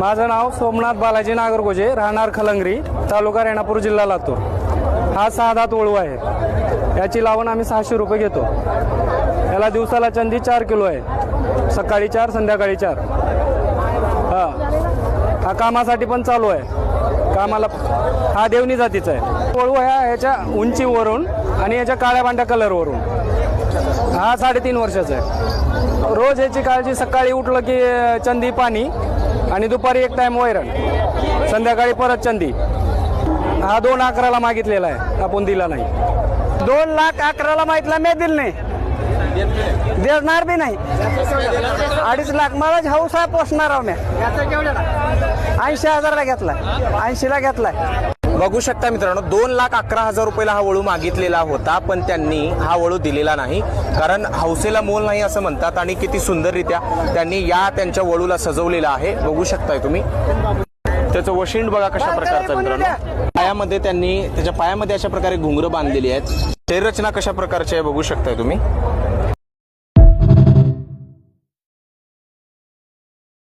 माझं नाव सोमनाथ बालाजी नागरगोजे राहणार खलंगरी तालुका रेणापूर जिल्हा लातूर. हा सहा दात आहे. याची लावण आम्ही सहाशे रुपये घेतो. याला दिवसाला चंदी चार किलो आहे. सकाळी चार संध्याकाळी चार. हा. हा कामासाठी पण चालू आहे. कामाला हा देवणी जातीचा आहे. वळू ह्या ह्याच्या उंचीवरून आणि याच्या काळ्या बांड्या कलरवरून. हा साडेतीन वर्षाचा आहे. रोज याची काळजी सकाळी उठलं की चंदी पाणी. आणि दुपारी एक टाईम वैरण. संध्याकाळी परत चंदी. हा दोन अकराला मागितलेला आहे. आपण दिला नाही. दोन लाख अकराला मागितला मी दिल नाही. देणार बी नाही. अडीच लाख मला हौसा पोसणार आहो मी. ऐंशी हजारला घेतला ऐंशीला घेतलाय. बघू शकता मित्रांनो दोन लाख अकरा हजार रुपयाला हा वळू मागितलेला होता पण त्यांनी हा वळू दिलेला नाही. कारण हौसेला मोल नाही असं म्हणतात आणि किती सुंदररित्या त्यांनी या त्यांच्या वळूला सजवलेलं आहे. बघू शकताय तुम्ही. त्याचं वशिंड बघा कशा प्रकारचं मित्रांनो. पायामध्ये त्यांनी त्याच्या पायामध्ये अशा प्रकारे घुंगरं बांधलेली आहेत. शरीररचना कशा प्रकारची आहे बघू शकताय तुम्ही.